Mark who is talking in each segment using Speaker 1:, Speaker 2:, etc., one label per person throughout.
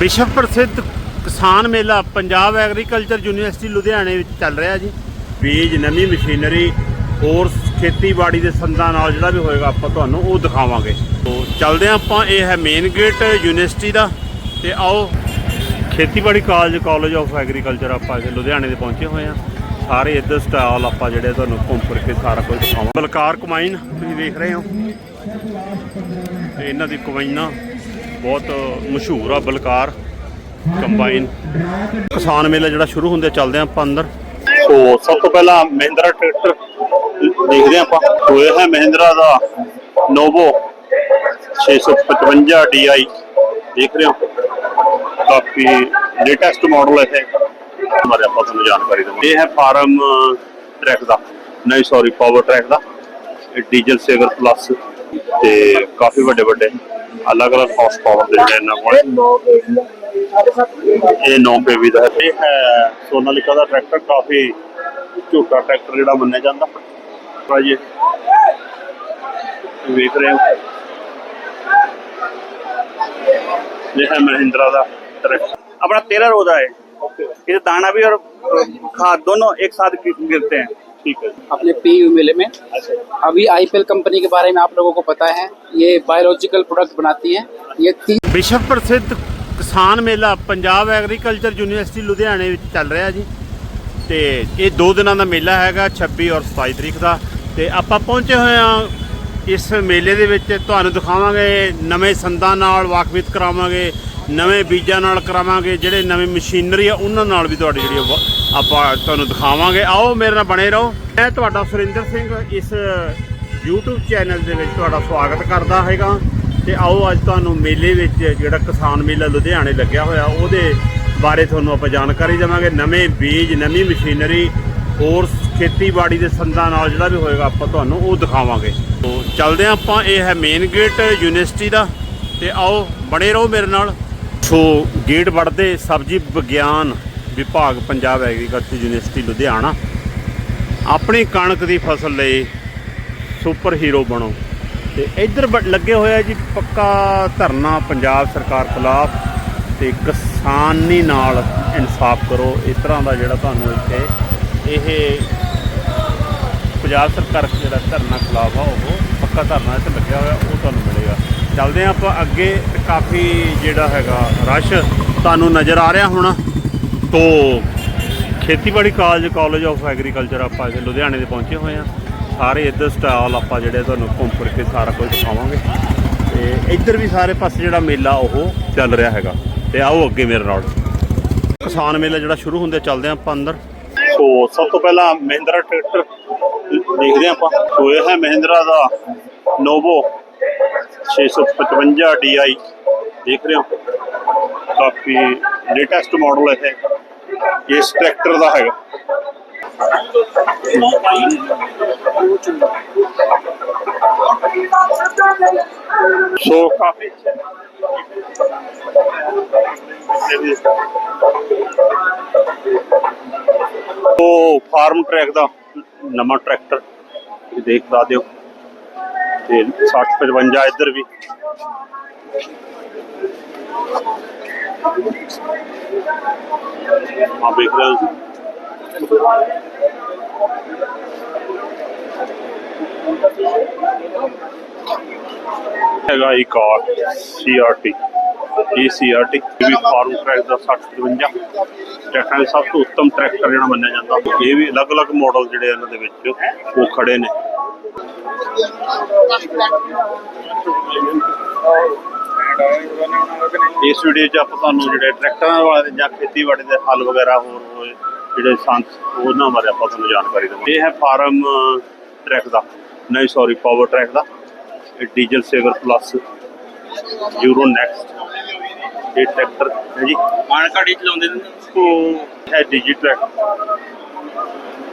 Speaker 1: ਵਿਸ਼ਵ ਪ੍ਰਸਿੱਧ ਕਿਸਾਨ ਮੇਲਾ ਪੰਜਾਬ ਐਗਰੀਕਲਚਰ ਯੂਨੀਵਰਸਿਟੀ ਲੁਧਿਆਣੇ ਵਿੱਚ ਚੱਲ ਰਿਹਾ ਜੀ। ਬੀਜ ਨਵੀਂ ਮਸ਼ੀਨਰੀ ਹੋਰ ਖੇਤੀਬਾੜੀ ਦੇ ਸੰਦਾਂ ਨਾਲ ਜਿਹੜਾ ਵੀ ਹੋਏਗਾ ਆਪਾਂ ਤੁਹਾਨੂੰ ਉਹ ਦਿਖਾਵਾਂਗੇ। ਤੋਂ ਚੱਲਦੇ ਆਪਾਂ ਇਹ ਹੈ ਮੇਨ ਗੇਟ ਯੂਨੀਵਰਸਿਟੀ ਦਾ। ਤੇ ਆਓ ਖੇਤੀਬਾੜੀ ਕਾਲਜ ਕਾਲਜ ਆਫ ਐਗਰੀਕਲਚਰ ਆਪਾਂ ਇੱਥੇ ਲੁਧਿਆਣੇ ਦੇ ਪਹੁੰਚੇ ਹੋਏ ਆ ਸਾਰੇ ਇੱਧਰ ਸਟਾਲ ਆਪਾਂ ਜਿਹੜੇ ਤੁਹਾਨੂੰ ਘੁੰਮ ਫਿਰ ਕੇ ਸਾਰਾ ਕੁਝ ਦਿਖਾਵਾਂ ਬਲਕਾਰ ਕਮਾਈਨ ਤੁਸੀਂ ਦੇਖ ਰਹੇ ਹੋ। ਤੇ ਇਹਨਾਂ ਦੀ ਕਮਾਈਨਾਂ ਬਹੁਤ ਮਸ਼ਹੂਰ ਆ, ਬਲਕਾਰ ਕੰਬਾਈਨ। ਕਿਸਾਨ ਮੇਲਾ ਜਿਹੜਾ ਸ਼ੁਰੂ ਹੁੰਦੇ ਚੱਲਦੇ ਆ ਆਪਾਂ ਅੰਦਰ। ਸੋ ਸਭ ਤੋਂ ਪਹਿਲਾਂ ਮਹਿੰਦਰਾ ਟਰੈਕਟਰ ਦੇਖਦੇ ਹਾਂ ਆਪਾਂ। ਹੋਇਆ ਹੈ ਮਹਿੰਦਰਾ ਦਾ ਨੋਵੋ 655 DI ਦੇਖ ਰਹੇ ਹੋ? ਕਾਫੀ ਲੇਟੈਸਟ ਮਾਡਲ ਹੈ। ਇਹ ਆਪਾਂ ਤੁਹਾਨੂੰ ਜਾਣਕਾਰੀ ਦੇਵਾਂਗੇ। ਇਹ ਹੈ ਫਾਰਮ ਟਰੈਕ ਦਾ। ਨਹੀਂ ਸੌਰੀ ਪਾਵਰ ਟਰੈਕ ਦਾ। ਇਹ ਡੀਜ਼ਲ ਸੇਵਰ ਪਲੱਸ ਤੇ ਕਾਫੀ ਵੱਡੇ ਵੱਡੇ ਅਲੱਗ-ਅਲੱਗ ਹਾਰਸ ਪਾਵਰ ਦੇ ਜਿਹੜੇ ਇਹਨਾਂ ਕੋਲ ਇਹ 9 ਪੀਵੀ ਦਾ ਹੈ ਇਹ ਹੈ ਸੋਨਾਲਿਕਾ ਦਾ ਟਰੈਕਟਰ ਕਾਫੀ ਝੋਟਾ ਟਰੈਕਟਰ ਜਿਹੜਾ ਮੰਨਿਆ ਜਾਂਦਾ ਭਾਜੀ ਇਹ ਵੇਖ ਰਹੇ ਹੋ ਇਹ ਹੈ ਮਹਿੰਦਰਾ ਦਾ ਟਰੈਕਟਰ
Speaker 2: अपना तेरह रोजा है ये दाना भी और खाद दोनों एक साथ गिर- गिरते हैं
Speaker 1: ਠੀਕ ਹੈ
Speaker 3: अपने पीयू मेले में अभी आईपीएल कंपनी के बारे में आप लोगों को पता है ये बायोलॉजिकल प्रोडक्ट बनाती है ये तीन
Speaker 1: ਵਿਸ਼ਵ ਪ੍ਰਸਿੱਧ ਕਿਸਾਨ ਮੇਲਾ ਪੰਜਾਬ ਐਗਰੀਕਲਚਰ ਯੂਨੀਵਰਸਿਟੀ ਲੁਧਿਆਣੇ ਵਿੱਚ ਚੱਲ ਰਿਹਾ ਜੀ ਤੇ ਇਹ ਦੋ ਦਿਨਾਂ ਦਾ ਮੇਲਾ ਹੈਗਾ 26 ਔਰ 27 ਤਰੀਕ ਦਾ ਤੇ ਆਪਾਂ ਪਹੁੰਚੇ ਹੋਏ ਹਾਂ ਇਸ ਮੇਲੇ ਦੇ ਵਿੱਚ ਤੁਹਾਨੂੰ ਦਿਖਾਵਾਂਗੇ ਨਵੇਂ ਸੰਦਾਂ ਨਾਲ ਵਾਕਫੀਤ ਕਰਾਵਾਂਗੇ ਨਵੇਂ ਬੀਜਾਂ ਨਾਲ ਕਰਾਵਾਂਗੇ ਜਿਹੜੇ ਨਵੀਂ ਮਸ਼ੀਨਰੀ ਆ ਉਹਨਾਂ ਨਾਲ ਵੀ ਤੁਹਾਡੀ ਜਿਹੜੀ ਉਹ ਵਾ- ਆਪਾਂ ਤੁਹਾਨੂੰ ਦਿਖਾਵਾਂਗੇ। ਆਓ, ਮੇਰੇ ਨਾਲ ਬਣੇ ਰਹੋ। ਮੈਂ ਤੁਹਾਡਾ ਸੁਰਿੰਦਰ ਸਿੰਘ ਇਸ YouTube ਚੈਨਲ ਦੇ ਵਿੱਚ ਤੁਹਾਡਾ ਸਵਾਗਤ ਕਰਦਾ ਹੈਗਾ। ਤੇ ਆਓ, ਅੱਜ ਤੁਹਾਨੂੰ ਮੇਲੇ ਵਿੱਚ ਜਿਹੜਾ ਕਿਸਾਨ ਮੇਲਾ ਲੁਧਿਆਣੇ ਲੱਗਿਆ ਹੋਇਆ, ਉਹਦੇ ਬਾਰੇ ਤੁਹਾਨੂੰ ਆਪਾਂ ਜਾਣਕਾਰੀ ਦੇਵਾਂਗੇ। ਨਵੇਂ ਬੀਜ, ਨਵੀਂ ਮਸ਼ੀਨਰੀ, ਹੋਰ ਖੇਤੀਬਾੜੀ ਦੇ ਸੰਦਾਂ ਨਾਲ ਜਿਹੜਾ ਵੀ ਹੋਏਗਾ, ਆਪਾਂ ਤੁਹਾਨੂੰ ਉਹ ਦਿਖਾਵਾਂਗੇ। ਤੋਂ ਚੱਲਦੇ ਹਾਂ ਆਪਾਂ, ਇਹ ਹੈ ਮੇਨ ਗੇਟ ਯੂਨੀਵਰਸਿਟੀ ਦਾ। ਤੇ ਆਓ, ਬਣੇ ਰਹੋ ਮੇਰੇ ਨਾਲ। ਸੋ ਗੇਟ ਵੜਦੇ ਸਬਜ਼ੀ ਵਿਗਿਆਨ ਵਿਭਾਗ ਪੰਜਾਬ ਐਗਰੀਕਲਚਰ ਯੂਨੀਵਰਸਿਟੀ ਲੁਧਿਆਣਾ ਆਪਣੀ ਕਣਕ ਦੀ ਫਸਲ ਲਈ ਸੁਪਰ ਹੀਰੋ ਬਣੋ। ਤੇ ਇੱਧਰ ਬ- ਲੱਗੇ ਹੋਇਆ ਜੀ ਪੱਕਾ ਧਰਨਾ ਪੰਜਾਬ ਸਰਕਾਰ ਖਿਲਾਫ ਤੇ ਕਿਸਾਨੀ ਨਾਲ ਇਨਸਾਫ ਕਰੋ। ਇਸ ਤਰ੍ਹਾਂ ਦਾ ਜਿਹੜਾ ਤੁਹਾਨੂੰ ਇੱਥੇ ਇਹ ਪੰਜਾਬ ਸਰਕਾਰ ਜਿਹੜਾ ਧਰਨਾ ਖਿਲਾਫ ਆ, ਉਹ ਪੱਕਾ ਧਰਨਾ ਇੱਥੇ ਲੱਗਿਆ ਹੋਇਆ, ਉਹ ਤੁਹਾਨੂੰ ਮਿਲੇਗਾ। ਚੱਲਦੇ ਹਾਂ ਆਪਾਂ ਅੱਗੇ ਤੇ ਕਾਫੀ ਜਿਹੜਾ ਹੈਗਾ ਰਸ਼ ਤੁਹਾਨੂੰ ਨਜ਼ਰ ਆ ਰਿਹਾ ਹੋਣਾ। ਤੋ ਖੇਤੀਬਾੜੀ ਕਾਲਜ ਕਾਲਜ ਆਫ ਐਗਰੀਕਲਚਰ ਆਪਾਂ ਇੱਥੇ ਲੁਧਿਆਣੇ ਦੇ ਪਹੁੰਚੇ ਹੋਏ ਆ ਸਾਰੇ ਇੱਧਰ ਸਟਾਲ ਆਪਾਂ ਜਿਹੜੇ ਤੁਹਾਨੂੰ ਘੁੰਮ ਫਿਰ ਕੇ ਸਾਰਾ ਕੁਝ ਦਿਖਾਵਾਂਗੇ। ਤੇ ਇੱਧਰ ਵੀ ਸਾਰੇ ਪਾਸੇ ਜਿਹੜਾ ਮੇਲਾ ਉਹ ਚੱਲ ਰਿਹਾ ਹੈਗਾ। ਤੇ ਆਓ ਅੱਗੇ ਮੇਰੇ ਨਾਲ। ਕਿਸਾਨ ਮੇਲਾ ਜਿਹੜਾ ਸ਼ੁਰੂ ਹੁੰਦੇ, ਚੱਲਦੇ ਹਾਂ ਆਪਾਂ ਅੰਦਰ। ਸੋ ਸਭ ਤੋਂ ਪਹਿਲਾਂ ਮਹਿੰਦਰਾ ਟਰੈਕਟਰ ਦੇਖਦੇ ਹਾਂ ਆਪਾਂ। ਸੋ ਇਹ ਹੈ ਮਹਿੰਦਰਾ ਦਾ ਨੋਵੋ 655 DI ਦੇਖ ਰਹੇ ਹੋ? ਕਾਫੀ ਲੇਟੈਸਟ ਮਾਡਲ ਹੈ ਇਸ ਟਰੈਕਟਰ ਦਾ ਹੈਗਾ। ਸੋ ਕਾਫੀ ਉਹ ਫਾਰਮ ਟਰੈਕ ਦਾ ਨਵਾਂ ਟਰੈਕਟਰ ਤੁਸੀਂ ਦੇਖ ਸਕਦੇ ਹੋ। ਤੇ 60 55 ਇੱਧਰ ਵੀ। ਆ ਦੇਖ ਰਹੇ ਹੋ ਹੈਗਾ ਇੱਕ ਕਾਰ ਸੀਆਰਟੀ ਇਹ ਸੀਆਰਟੀ ਵੀ ਫਾਰਮ ਟਰੈਕ ਦਾ 60 55 ਦੇ ਸਭ ਤੋਂ ਉੱਤਮ ਟਰੈਕਟਰ ਜਿਹੜਾ ਮੰਨਿਆ ਜਾਂਦਾ। ਇਹ ਵੀ ਅਲੱਗ-ਅਲੱਗ ਮਾਡਲ ਜਿਹੜੇ ਇਹਨਾਂ ਦੇ ਵਿੱਚ, ਉਹ ਖੜੇ ਨੇ। ਇਸ ਵੀਡੀਓ 'ਚ ਆਪਾਂ ਤੁਹਾਨੂੰ ਜਿਹੜੇ ਟਰੈਕਟਰਾਂ ਵਾਲੇ ਜਾਂ ਖੇਤੀਬਾੜੀ ਦੇ ਹੱਲ ਵਗੈਰਾ ਹੋਰ ਹੋਏ ਜਿਹੜੇ ਸੰਤ ਉਹਨਾਂ ਬਾਰੇ ਆਪਾਂ ਤੁਹਾਨੂੰ ਜਾਣਕਾਰੀ ਦੇਵਾਂਗੇ। ਇਹ ਹੈ ਫਾਰਮ ਟਰੈਕ ਦਾ। ਨਹੀਂ ਸੌਰੀ ਪਾਵਰ ਟਰੈਕ ਦਾ। ਇਹ diesel saver plus euro next ਇਹ ਟਰੈਕਟਰ ਹੈ ਜੀ।
Speaker 2: ਮਾਨਕਾੜੀ ਚਲਾਉਂਦੇ ਨੇ।
Speaker 1: ਉਹ ਹੈ ਡਿਜੀਟਲ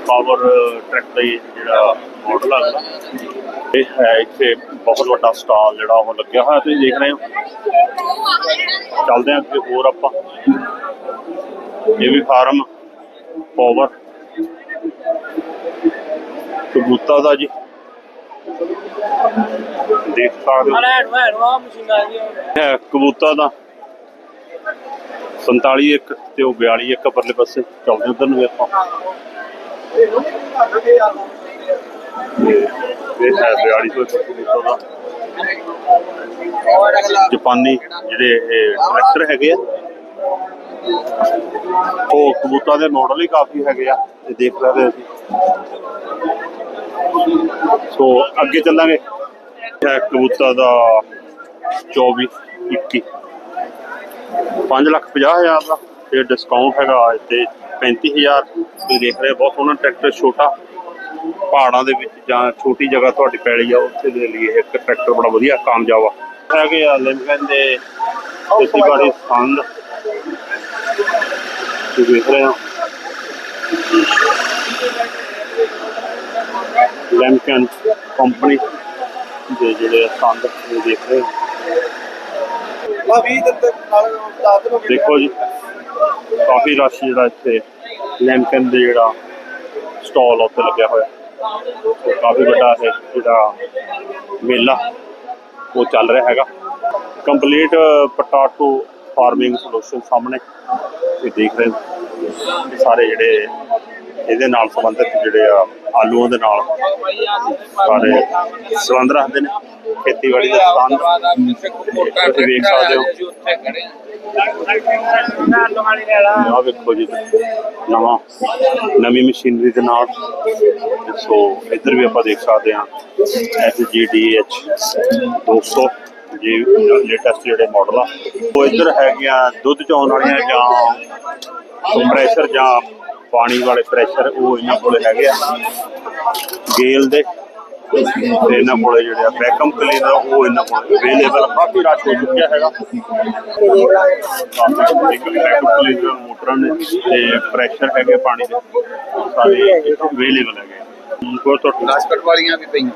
Speaker 1: ਪਾਵਰ ਟਰੈਕ ਦਾ ਹੀ ਜਿਹੜਾ ਮਾਡਲ ਆ ਇਹ ਹੈ ਇੱਥੇ ਬਹੁਤ ਵੱਡਾ ਸਟਾਲ ਜਿਹੜਾ ਉਹ ਲੱਗਿਆ ਹੋਇਆ ਤੁਸੀਂ ਦੇਖ ਰਹੇ ਹੋ। ਚੱਲਦੇ ਹਾਂ ਅੱਗੇ ਹੋਰ ਆਪਾਂ। ਇਹ ਵੀ ਫਾਰਮ ਪਾਵਰ ਕਬੂਤਾ ਦਾ ਜੀ। ਦੇਖ ਸਕਦੇ ਹੋ। ਕਬੂਤਾ ਦਾ। 47 ਇੱਕ ਤੇ ਉਹ 42 ਇੱਕ ਪਰਲੇ ਪਾਸੇ। ਚੱਲਦੇ ਉਧਰ ਨੂੰ ਆਪਾਂ। ਇਹ ਹੈ 42 ਤੋਂ ਦਾ। ਜਾਪਾਨੀ ਜਿਹੜੇ ਟਰੈਕਟਰ ਹੈਗੇ ਆ, ਉਹ ਕਬੂਤਰਾਂ ਦੇ ਮਾਡਲ ਹੀ ਕਾਫੀ ਹੈਗੇ ਆ ਤੇ ਦੇਖ ਸਕਦੇ ਅਸੀਂ ਸੋ ਅੱਗੇ ਚੱਲਾਂਗੇ। ਹੈ ਕਬੂਤਰ ਦਾ 24 21 5 ਲੱਖ 50 ਹਜ਼ਾਰ ਦਾ ਤੇ ਡਿਸਕਾਊਂਟ ਹੈਗਾ ਤੇ 35000 ਤੁਸੀਂ ਦੇਖ ਰਹੇ ਹੋ ਬਹੁਤ ਸੋਹਣਾ ਟਰੈਕਟਰ ਛੋਟਾ ਪਹਾੜਾਂ ਦੇ ਵਿੱਚ ਜਾਂ ਛੋਟੀ ਜਗ੍ਹਾ ਤੁਹਾਡੀ ਪੈਲੀ ਆ ਉੱਥੇ ਦੇ ਲਈ ਇਹ ਇੱਕ ਟਰੈਕਟਰ ਬੜਾ ਵਧੀਆ ਕਾਮਯਾਬ ਆ। ਹੈਗੇ ਆ ਲਿਮਕਨ ਦੇ ਖੇਤੀਬਾੜੀ ਸੰਦ। ਤੁਸੀਂ ਦੇਖ ਰਹੇ ਹੋ। ਲਿਮਕਨ ਕੰਪਨੀ ਦੇ ਜਿਹੜੇ ਸੰਦ ਤੁਸੀਂ ਦੇਖ ਰਹੇ ਹੋ। ਦੇਖੋ ਜੀ ਕਾਫੀ ਰਸ਼ ਜਿਹੜਾ ਇੱਥੇ ਲੈਂਕਨ ਦੇ ਜਿਹੜਾ ਸਟਾਲ ਉੱਤੇ ਲੱਗਿਆ ਹੋਇਆ। ਤੇ ਕਾਫੀ ਵੱਡਾ ਹੈ ਜਿਹੜਾ ਮੇਲਾ ਉਹ ਚੱਲ ਰਿਹਾ ਹੈਗਾ। ਕੰਪਲੀਟ ਪਟਾਟੋ ਫਾਰਮਿੰਗ ਸੋਲੂਸ਼ਨ ਸਾਹਮਣੇ। ਇਹ ਦੇਖ ਰਹੇ ਹੋ। ਸਾਰੇ ਜਿਹੜੇ ਇਹਦੇ ਨਾਲ ਸੰਬੰਧਿਤ ਜਿਹੜੇ ਆ ਆਲੂਆਂ ਦੇ ਨਾਲ ਸਾਰੇ ਸੰਬੰਧ ਰੱਖਦੇ ਨੇ। ਖੇਤੀਬਾੜੀ ਦਾ ਸੰਬੰਧ ਤੁਸੀਂ ਵੇਖ ਸਕਦੇ ਹੋ। ਆ ਵੇਖੋ ਜੀ, ਨਵਾਂ, ਨਵੀਂ ਮਸ਼ੀਨਰੀ ਦੇ ਨਾਲ। ਸੋ ਇੱਧਰ ਵੀ ਆਪਾਂ ਦੇਖ ਸਕਦੇ ਹਾਂ ਐਸ ਜੀ ਡੀ SGDH 200 ਜੀ ਲੇਟੈਸਟ ਜਿਹੜੇ ਮਾਡਲ ਆ। ਉਹ ਇੱਧਰ ਹੈਗੀਆਂ ਦੁੱਧ ਚੋਣ ਵਾਲੀਆਂ ਜਾਂ ਕੰਪਰੈਸ਼ਰ ਜਾਂ ਪਾਣੀ ਵਾਲੇ ਪ੍ਰੈਸ਼ਰ ਉਹ ਇਹਨਾਂ ਕੋਲੇ ਹੈਗੇ ਆ। ਗੇਲ ਦੇ। ਤੇ ਇਹਨਾਂ ਕੋਲੇ ਜਿਹੜੇ ਆ ਵੈਕਮ ਕਲੀਨਰ ਉਹ ਇਹਨਾਂ ਕੋਲ ਅਵੇਲੇਬਲ ਕਾਫੀ ਰਾਤ ਹੋ ਚੁੱਕਿਆ ਹੈਗਾ। ਇੱਕ ਵੈਕਮ ਕਲੀਨਰ ਮੋਟਰਾਂ ਨੇ ਤੇ ਪ੍ਰੈਸ਼ਰ ਹੈਗੇ ਪਾਣੀ ਦੇ। ਸਾਰੇ ਅਵੇਲੇਬਲ ਹੈਗੇ। ਕੋਲ ਤੋਂ
Speaker 3: ਨਾਸ਼ਕਟ ਵਾਲੀਆਂ ਵੀ ਪਈਆਂ।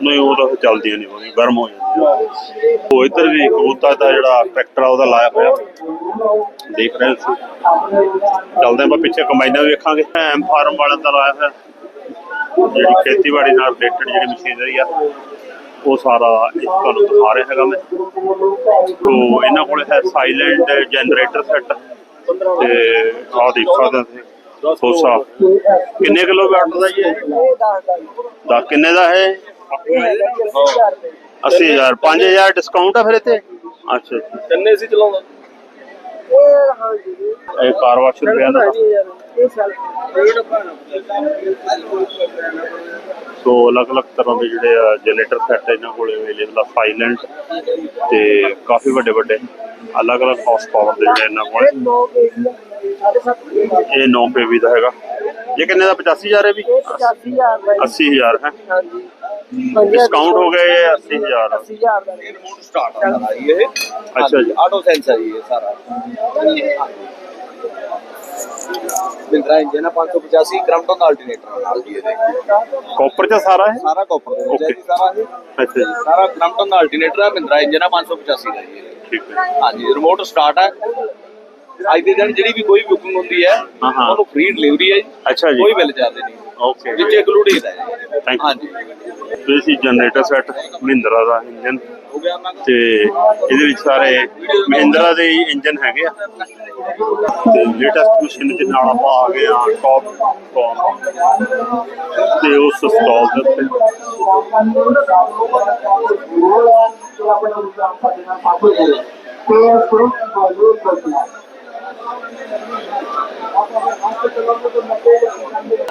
Speaker 1: ਨਹੀਂ ਉਹ ਤਾਂ ਚੱਲਦੀਆਂ ਨਹੀਂ ਹੋਣੀ ਗਰਮ ਹੋ ਜਾਂਦੀਆਂ। ਉਹ ਇੱਧਰ ਵੀ ਕਬੂਤਰ ਦਾ ਜਿਹੜਾ ਟਰੈਕਟਰ ਆ ਉਹਦਾ ਲਾਇਆ ਹੋਇਆ। ਦੇਖ ਰਹੇ ਸੀ ਚੱਲਦੇ ਆਪਾਂ ਪਿੱਛੇ ਕੰਬਾਈਨਾਂ ਵੇਖਾਂਗੇ। ਐਮ ਫਾਰਮ ਵਾਲਿਆਂ ਦਾ ਲਾਇਆ ਹੋਇਆ। ਜਿਹੜੀ ਖੇਤੀਬਾੜੀ ਨਾਲ ਰਿਲੇਟਡ ਜਿਹੜੀ ਮਸ਼ੀਨਰੀ ਆ ਉਹ ਸਾਰਾ ਇਸ ਤੁਹਾਨੂੰ ਦਿਖਾ ਰਿਹਾ ਹੈਗਾ ਮੈਂ। ਤੋਂ ਇਹਨਾਂ ਕੋਲ ਹੈ ਸਾਇਲੈਂਟ ਜਨਰੇਟਰ ਸੈੱਟ ਤੇ ਆਹ ਦੇਖ ਸਕਦੇ ਤੁਸੀਂ। ਸੋਸਾ ਕਿੰਨੇ ਕਿਲੋ ਵਾਟ ਦਾ ਜੀ ਇਹ ਦਾ ਕਿੰਨੇ ਦਾ ਹੈ? 80000 5000 ਡਿਸਕਾਊਂਟ ਆ ਫਿਰ ਇੱਥੇ? ਅੱਛਾ ਅੱਛਾ।
Speaker 2: ਕੰਨੇ ਸੀ ਚਲਾਉਂਦਾ।
Speaker 1: ਇਹ ਕਾਰ ਵਾਸ਼ ਰੁਪਿਆ ਦਾ। ਸੋ ਅਲੱਗ-ਅਲੱਗ ਤਰ੍ਹਾਂ ਦੇ ਜਿਹੜੇ ਆ ਜਨਰੇਟਰ ਸੈੱਟ ਇਹਨਾਂ ਕੋਲ ਅਵੇਲੇਬਲ ਆ ਸਾਇਲੈਂਟ ਤੇ ਕਾਫੀ ਵੱਡੇ ਵੱਡੇ। ਅਲੱਗ-ਅਲੱਗ ਹਾਰਸ ਪਾਵਰ ਦੇ ਜਿਹੜੇ ਇਹਨਾਂ ਕੋਲ। ਇਹ 9 ਪੀਵੀ ਦਾ ਹੈਗਾ। ਇਹ ਕਿੰਨੇ ਦਾ? 85000 ਹੈ ਵੀ? 80000 ਹੈ। ਡਿਸਕਾਊਂਟ ਹੋ ਗਏ 80000
Speaker 2: ਰਿਮੋਟ ਸਟਾਰਟ ਆਉਂਦਾ ਇਹ
Speaker 1: ਅੱਛਾ ਜੀ।
Speaker 2: ਆਟੋ ਸੈਂਸਰ ਹੀ ਹੈ ਸਾਰਾ। ਮਿੰਦਰਾ ਇੰਜਨ 585 ਕ੍ਰਮਟਨ ਅਲਟਰਨੇਟਰ ਨਾਲ ਜੀ ਇਹਦੇ।
Speaker 1: ਕਾਪਰ ਚ ਸਾਰਾ ਹੈ
Speaker 2: ਸਾਰਾ ਕਾਪਰ ਦੇ ਹੈ ਜੀ ਸਾਰਾ ਇਹ।
Speaker 1: ਅੱਛਾ ਜੀ।
Speaker 2: ਸਾਰਾ ਕ੍ਰਮਟਨ ਅਲਟਰਨੇਟਰ ਹੈ ਮਿੰਦਰਾ ਇੰਜਨ 585 ਦਾ ਜੀ ਇਹ।
Speaker 1: ਠੀਕ ਹੈ।
Speaker 2: ਹਾਂਜੀ ਰਿਮੋਟ ਸਟਾਰਟ ਹੈ ਅੱਜ ਦੇ ਦਿਨ ਜਿਹੜੀ ਵੀ ਕੋਈ ਬੁਕਿੰਗ ਹੁੰਦੀ ਹੈ
Speaker 1: ਹਾਂ।
Speaker 2: ਉਹਨੂੰ ਫ੍ਰੀ ਡਿਲੀਵਰੀ ਹੈ ਜੀ।
Speaker 1: ਅੱਛਾ ਜੀ।
Speaker 2: ਕੋਈ ਬਿੱਲ ਚਾਰਜ ਨਹੀਂ।
Speaker 1: ਓਕੇ
Speaker 2: ਵਿੱਚ ਇਨਕਲੂਡ ਹੀ। ਜੀ।
Speaker 1: ਥੈਂਕ
Speaker 2: ਹਾਂਜੀ।
Speaker 1: ਯੂ ਇਹ ਸੀ ਜਨਰੇਟਰ ਸੈੱਟ ਮਹਿੰਦਰਾ ਦਾ ਇੰਜਨ
Speaker 2: ਹੋ ਗਿਆ ਦਾ
Speaker 1: ਤੇ ਇਹਦੇ ਵਿੱਚ ਸਾਰੇ ਮਹਿੰਦਰਾ ਦੇ ਹੀ ਇੰਜਨ ਹੈਗੇ ਆ। ਤੇ ਲੇਟੈਸਟ ਮਸ਼ੀਨ ਦੇ ਨਾਲ ਆਪਾਂ ਆ ਗਏ ਆ ਟੌਪ ਫੋਨ ਤੇ ਉਸ ਸਟਾਲ ਦੇ ਉੱਤੇ।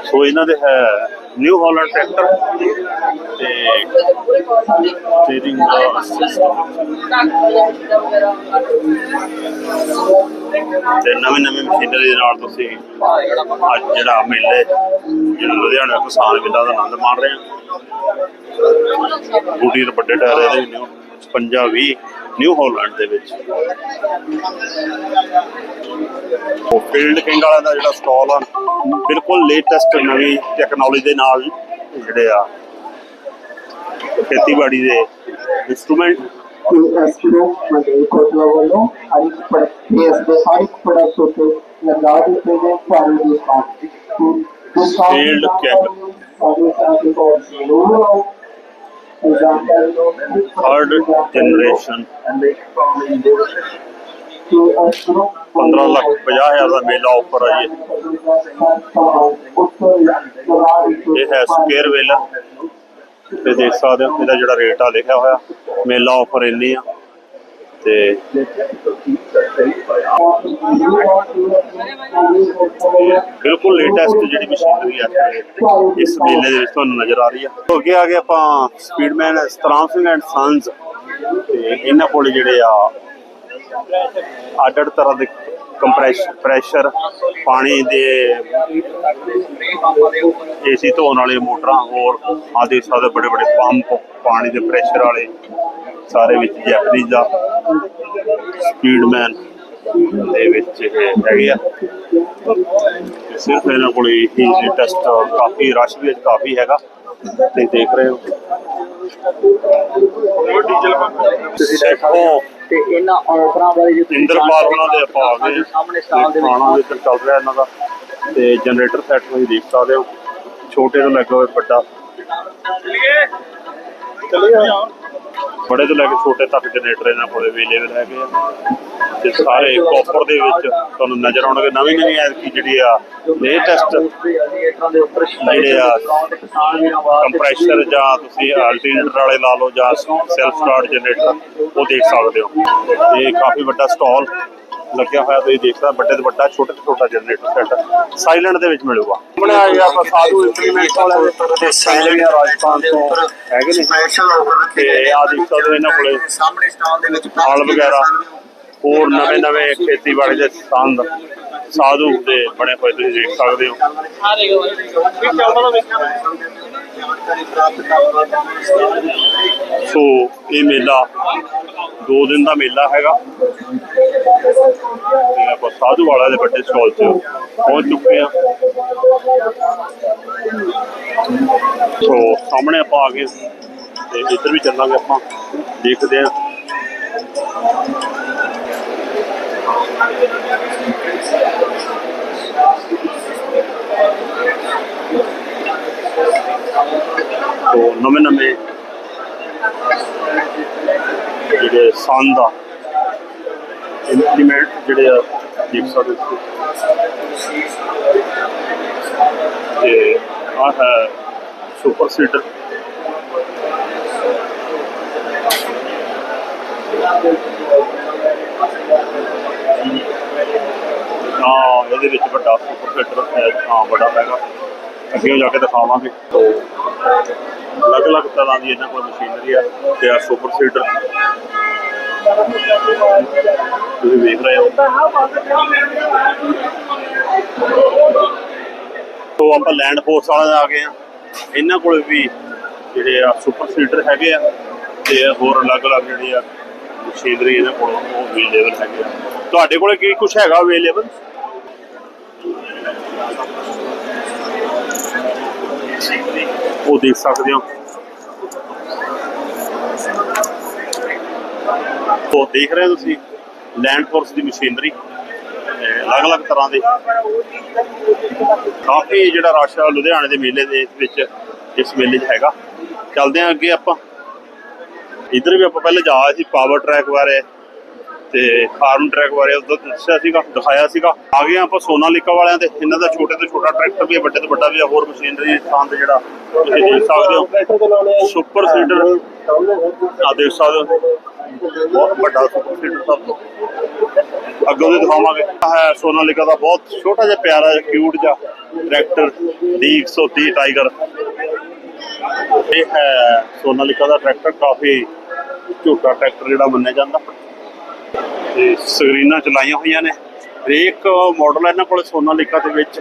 Speaker 1: ਸੋ ਇਹਨਾਂ ਦੇ ਹੈ ਨਿਊ ਹਾਲੈਂਡ ਟਰੈਕਟਰ ਤੇ ਸਟੀਅਰਿੰਗ ਤੇ ਨਵੇਂ ਨਵੇਂ ਮਸ਼ੀਨਰੀ ਦੇ ਨਾਲ ਤੁਸੀਂ ਅੱਜ ਜਿਹੜਾ ਮੇਲੇ ਜਿਹੜਾ ਲੁਧਿਆਣਾ ਕਿਸਾਨ ਮੇਲਾ ਦਾ ਆਨੰਦ ਮਾਣ ਰਹੇ ਹਾਂ ਗੁੱਡੀ ਦੇ ਵੱਡੇ ਟਾਇਰ ਇਹਦੇ ਨਿਊ 55 20 ਨਿਊ ਹਾਲੈਂਡ ਦੇ ਵਿੱਚ। ਉਹ ਫੀਲਡ ਕਿੰਗ ਵਾਲਾ ਦਾ ਜਿਹੜਾ ਸਟਾਲ ਆ ਬਿਲਕੁਲ ਲੇਟੈਸਟ ਨਵੀਂ ਟੈਕਨੋਲੋਜੀ ਦੇ ਨਾਲ ਜਿਹੜੇ ਆ ਖੇਤੀਬਾੜੀ ਦੇ ਇਨਸਟਰੂਮੈਂਟ
Speaker 4: ਐਸਪੀਰੋ ਮੰਡੇ ਕੋਟਲਾ ਵੱਲੋਂ ਹਰ ਇੱਕ ਪ੍ਰੋਡਕਟ ਇਸ ਦੇ ਹਰ ਇੱਕ ਪ੍ਰੋਡਕਟ ਉੱਤੇ ਲਗਾ ਦਿੱਤੇ ਗਏ ਸਾਰੇ ਡਿਸਕਾਊਂਟ ਡਿਸਕਾਊਂਟ
Speaker 1: Field kick.
Speaker 4: ਸਾਡੇ ਸਾਡੇ ਕੋਲ ਜ਼ਰੂਰ ਆਓ
Speaker 1: ਜਨਰੇਸ਼ਨ 15 ਲੱਖ 50 ਹਜ਼ਾਰ ਦਾ ਮੇਲਾ ਆਫਰ ਆ ਜੀ। ਇਹ ਹੈ ਸਕੁਅਰ ਵੇਲਾ ਤੇ ਦੇਖ ਸਕਦੇ ਹੋ, ਇਹਦਾ ਜਿਹੜਾ ਰੇਟ ਆ, ਲਿਖਿਆ ਹੋਇਆ। ਮੇਲਾ ਆਫਰ ਇੰਨੀ ਆ। ਤੇ ਬਿਲਕੁਲ ਲੇਟੈਸਟ ਜਿਹੜੀ ਮਸ਼ੀਨਰੀ ਆ, ਇਸ ਮੇਲੇ ਦੇ ਵਿੱਚ ਤੁਹਾਨੂੰ ਨਜ਼ਰ ਆ ਰਹੀ ਆ। ਅੱਗੇ ਆ ਗਏ ਆਪਾਂ Speedman Satram Singh and sons ਤੇ ਇਹਨਾਂ ਕੋਲ ਜਿਹੜੇ ਆ ਅੱਡ ਅੱਡ ਤਰ੍ਹਾਂ ਦੇ ਕੰਪਰੈਸ਼ਨ ਪ੍ਰੈਸ਼ਰ ਪਾਣੀ ਦੇ ਏਸੀ ਧੋਣ ਵਾਲੇ ਮੋਟਰਾਂ ਹੋਰ ਆਦਿ ਸਾਰੇ ਬੜੇ ਬੜੇ ਪੰਪ ਪਾਣੀ ਦੇ ਪ੍ਰੈਸ਼ਰ ਵਾਲੇ ਸਾਰੇ ਵਿੱਚ ਜੈਪਨੀਜ਼ ਦਾ ਸਪੀਡਮੈਨ ਦੇ ਵਿੱਚ ਹੈਗੇ ਆ। ਸਿਰਫ ਇਹਨਾਂ ਕੋਲ ਹੀ ਲੇਟੈਸਟ ਕਾਫੀ ਰਸ਼ ਵੀ ਕਾਫੀ ਹੈਗਾ। ਤੇ ਦੇਖ ਰਹੇ ਹੋ। ਤੁਸੀਂ ਦੇਖੋ
Speaker 2: ਤੇ ਇਹਨਾਂ ਆਫਰਾਂ ਬਾਰੇ ਜੇ ਤੁਸੀਂ
Speaker 1: ਇੰਦਰਪਾਲ ਉਹਨਾਂ ਦੇ ਆਪਾਂ ਆ ਗਏ
Speaker 2: ਸਾਹਮਣੇ ਸਟਾਲ ਦੇ
Speaker 1: ਖਾਣਾ ਵੀ ਇੱਧਰ ਚੱਲ ਰਿਹਾ ਇਹਨਾਂ ਦਾ। ਤੇ ਜਨਰੇਟਰ ਸੈੱਟ ਤੁਸੀਂ ਦੇਖ ਸਕਦੇ ਹੋ। ਛੋਟੇ ਤੋਂ ਲੈ ਕੇ ਵੱਡਾ। ਬੜੇ ਤੋਂ ਲੈ ਕੇ ਛੋਟੇ ਤੱਕ ਜਨਰੇਟਰ ਇਹਨਾਂ ਕੋਲ ਅਵੇਲੇਬਲ ਹੈਗੇ ਆ। ਤੇ ਸਾਰੇ ਕਾਪਰ ਦੇ ਵਿੱਚ ਤੁਹਾਨੂੰ ਨਜ਼ਰ ਆਉਣਗੇ। ਨਵੀਂ ਨਵੀਂ ਐਤਕੀ ਜਿਹੜੀ ਆ ਲੇਟੈਸਟ ਜਿਹੜੇ ਆ ਕੰਪਰੈਸ਼ਰ ਜਾਂ ਤੁਸੀਂ ਅਲਟਰਨੇਟਰ ਵਾਲੇ ਲਾ ਲਓ ਜਾਂ ਸੈਲਫ ਸਟਾਰਟ ਜਨਰੇਟਰ ਉਹ ਦੇਖ ਸਕਦੇ ਹੋ। ਇਹ ਕਾਫੀ ਵੱਡਾ ਸਟਾਲ ਲੱਗਿਆ ਹੋਇਆ ਤੁਸੀਂ ਦੇਖ ਸਕਦੇ ਹੋ, ਵੱਡੇ ਤੋਂ ਵੱਡਾ ਛੋਟੇ ਤੋਂ ਛੋਟਾ ਜਨਰੇਟਰ ਸੈੱਟ ਸਾਇਲੈਂਟ ਦੇ ਵਿੱਚ ਮਿਲੂਗਾ। ਸਾਹਮਣੇ ਆ ਗਿਆ ਆਪਾਂ ਸਾਧੂ ਇੰਪਲੀਮੈਂਟ ਵਾਲਿਆਂ ਦੇ ਤੇ ਸਾਇਲੈਂਟ ਰਾਜਸਥਾਨ ਤੋਂ। ਹੈਗੇ ਨੇ। ਤੇ ਆ ਦੇਖ ਇਹਨਾਂ ਕੋਲੇ।
Speaker 4: ਸਾਹਮਣੇ ਸਟਾਲ ਦੇ ਵਿੱਚ
Speaker 1: ਹਾਲ ਵਗੈਰਾ। ਹੋਰ ਨਵੇਂ ਨਵੇਂ ਖੇਤੀਬਾੜੀ ਦੇ ਸੰਦ ਸਾਧੂ ਦੇ ਬਣੇ ਹੋਏ ਤੁਸੀਂ ਦੇਖ ਸਕਦੇ ਹੋ। ਸੋ ਇਹ ਮੇਲਾ ਦੋ ਦਿਨ ਦਾ ਮੇਲਾ ਹੈਗਾ। ਤੇ ਆਪਾਂ ਸਾਧੂ ਵਾਲਾ ਦੇ ਵੱਡੇ ਸਟਾਲ 'ਚ ਪਹੁੰਚ ਚੁੱਕੇ ਆ ਸੋ ਸਾਹਮਣੇ ਆਪਾਂ ਆ ਗਏ ਤੇ ਇੱਧਰ ਵੀ ਚੱਲਾਂਗੇ ਆਪਾਂ, ਦੇਖਦੇ ਆ ਸੋ ਨਵੇਂ ਨਵੇਂ ਜਿਹੜੇ ਸੰਦ ਆ ਇੰਪਲੀਮੈਂਟ ਜਿਹੜੇ ਆ, ਦੇਖ ਸਕਦੇ ਹੋ ਤੁਸੀਂ। ਤੇ ਆ ਹੈ ਸੁਪਰ ਸੀਡਰ ਹਾਂ, ਇਹਦੇ ਵਿੱਚ ਵੱਡਾ ਸੁਪਰ ਸੀਡਰ ਹੈ। ਹਾਂ, ਵੱਡਾ ਹੈਗਾ। ਅੱਗੇ ਜਾ ਕੇ ਦਿਖਾਵਾਂਗੇ। ਤੋਂ ਅਲੱਗ-ਅਲੱਗ ਤਰ੍ਹਾਂ ਦੀ ਇਹਨਾਂ ਕੋਲ ਮਸ਼ੀਨਰੀ ਆ ਤੇ ਆ ਸੁਪਰ ਸੀਡਰ। ਤੁਸੀਂ ਵੇਖ ਰਹੇ ਹੋ। ਤੋਂ ਆਪਾਂ ਲੈਂਡ ਫੋਰਸ ਵਾਲਿਆਂ ਆ ਗਏ ਆ ਇਹਨਾਂ ਕੋਲ ਵੀ ਜਿਹੜੇ ਆ ਸੁਪਰ ਸੀਡਰ ਹੈਗੇ ਆ ਤੇ ਹੋਰ ਅਲੱਗ-ਅਲੱਗ ਜਿਹੜੇ ਆ ਮਸ਼ੀਨਰੀ ਇਹਨਾਂ ਕੋਲ ਉਹ ਅਵੇਲੇਬਲ ਹੈਗੇ ਆ। ਤੁਹਾਡੇ ਕੋਲ ਕੀ ਕੁਝ ਹੈਗਾ ਅਵੇਲੇਬਲ ਉਹ ਦੇਖ ਸਕਦੇ ਹੋ। ਉਹ ਦੇਖ ਰਹੇ ਹੋ ਤੁਸੀਂ ਲੈਂਡ ਫੋਰਸ ਦੀ ਮਸ਼ੀਨਰੀ, ਤੇ ਅਲੱਗ-ਅਲੱਗ ਤਰ੍ਹਾਂ ਦੇ। ਕਾਫੀ ਜਿਹੜਾ ਰਸ਼ ਆ ਲੁਧਿਆਣੇ ਦੇ ਮੇਲੇ ਦੇ ਵਿੱਚ ਇਸ ਮੇਲੇ 'ਚ ਹੈਗਾ। ਚੱਲਦੇ ਆਂ ਅੱਗੇ ਆਪਾਂ। ਇੱਧਰ ਵੀ ਆਪਾਂ ਪਹਿਲੇ ਜਾ ਆਏ ਸੀ ਪਾਵਰ ਟਰੈਕ ਬਾਰੇ। ਤੇ ਫਾਰਮ ਟਰੈਕ ਬਾਰੇ ਉਦੋਂ ਦੱਸਿਆ ਸੀਗਾ, ਦਿਖਾਇਆ ਸੀਗਾ। ਆ ਗਏ ਆਪਾਂ ਸੋਨਾਲੀਕਾ ਵਾਲਿਆਂ ਦੇ। ਇਹਨਾਂ ਦਾ ਛੋਟੇ ਤੋਂ ਛੋਟਾ ਟਰੈਕਟਰ ਵੀ ਹੈ, ਵੱਡੇ ਤੋਂ ਵੱਡਾ ਵੀ ਹੈ, ਹੋਰ ਮਸ਼ੀਨਰੀ ਸੰਦ ਜਿਹੜਾ ਤੁਸੀਂ ਦੇਖ ਸਕਦੇ ਹੋ। ਸੁਪਰ ਸੀਡਰ ਆ ਦੇਖ ਸਕਦੇ ਹੋ। ਬਹੁਤ ਵੱਡਾ ਸੁਪਰ ਸੀਡਰ ਸਭ ਤੋਂ। ਅੱਗੋਂ ਵੀ ਦਿਖਾਵਾਂਗੇ। ਹੈ ਸੋਨਾਲੀਕਾ ਦਾ ਬਹੁਤ ਛੋਟਾ ਜਿਹਾ ਪਿਆਰਾ ਜਿਹਾ ਕਿਊਟ ਜਿਹਾ ਟਰੈਕਟਰ D130 ਟਾਈਗਰ ਇਹ ਹੈ ਸੋਨਾਲੀਕਾ ਦਾ ਟਰੈਕਟਰ ਕਾਫੀ ਝੂਟਾ ਟਰੈਕਟਰ ਜਿਹੜਾ ਮੰਨਿਆ ਜਾਂਦਾ। ਤੇ ਸਕਰੀਨਾਂ ਚਲਾਈਆਂ ਹੋਈਆਂ ਨੇ। ਹਰੇਕ ਮਾਡਲ ਇਹਨਾਂ ਕੋਲ ਸੋਨਾਲੀਕਾ ਦੇ ਵਿੱਚ।